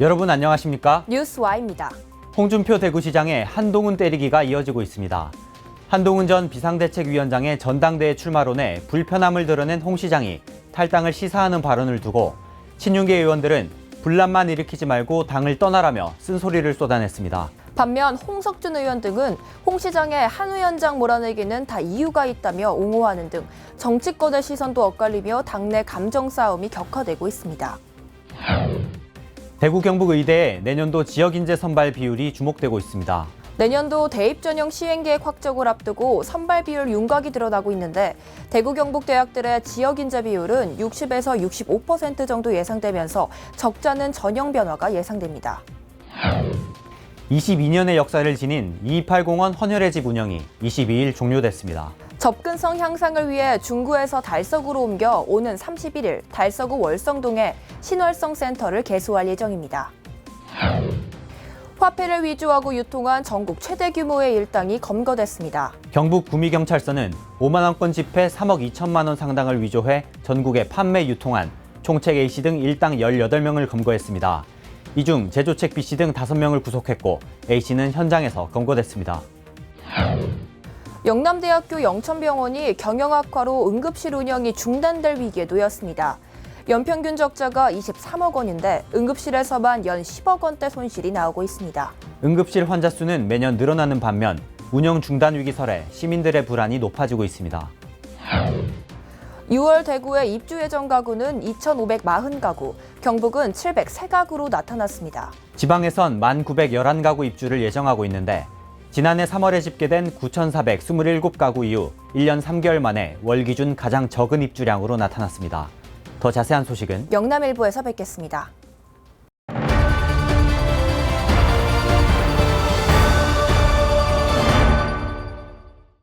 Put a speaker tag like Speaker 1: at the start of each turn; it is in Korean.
Speaker 1: 여러분 안녕하십니까?
Speaker 2: 뉴스와입니다.
Speaker 1: 홍준표 대구시장의 한동훈 때리기가 이어지고 있습니다. 한동훈 전 비상대책위원장의 전당대회 출마론에 불편함을 드러낸 홍 시장이 탈당을 시사하는 발언을 두고 친윤계 의원들은 분란만 일으키지 말고 당을 떠나라며 쓴소리를 쏟아냈습니다.
Speaker 2: 반면 홍석준 의원 등은 홍 시장의 한 위원장 몰아내기는 다 이유가 있다며 옹호하는 등 정치권의 시선도 엇갈리며 당내 감정 싸움이 격화되고 있습니다.
Speaker 1: 대구 경북 의대의 내년도 지역 인재 선발 비율이 주목되고 있습니다.
Speaker 2: 내년도 대입 전형 시행 계획 확정을 앞두고 선발 비율 윤곽이 드러나고 있는데 대구 경북 대학들의 지역 인재 비율은 60에서 65% 정도 예상되면서 적자는 전형 변화가 예상됩니다.
Speaker 1: 22년의 역사를 지닌 2280원 헌혈의 집 운영이 22일 종료됐습니다.
Speaker 2: 접근성 향상을 위해 중구에서 달서구로 옮겨 오는 31일 달서구 월성동에 신월성 센터를 개소할 예정입니다. 화폐를 위조하고 유통한 전국 최대 규모의 일당이 검거됐습니다.
Speaker 1: 경북 구미경찰서는 5만 원권 지폐 3억 2천만 원 상당을 위조해 전국에 판매 유통한 총책 A씨 등 일당 18명을 검거했습니다. 이 중 제조책 B씨 등 5명을 구속했고 A씨는 현장에서 검거됐습니다.
Speaker 2: 영남대학교 영천병원이 경영 악화로 응급실 운영이 중단될 위기에 놓였습니다. 연평균 적자가 23억 원인데 응급실에서만 연 10억 원대 손실이 나오고 있습니다.
Speaker 1: 응급실 환자 수는 매년 늘어나는 반면 운영 중단 위기 설에 시민들의 불안이 높아지고 있습니다.
Speaker 2: 6월 대구의 입주 예정 가구는 2,540가구, 경북은 703가구로 나타났습니다.
Speaker 1: 지방에선 1,911가구 입주를 예정하고 있는데 지난해 3월에 집계된 9,427가구 이후 1년 3개월 만에 월 기준 가장 적은 입주량으로 나타났습니다. 더 자세한 소식은
Speaker 2: 영남일보에서 뵙겠습니다.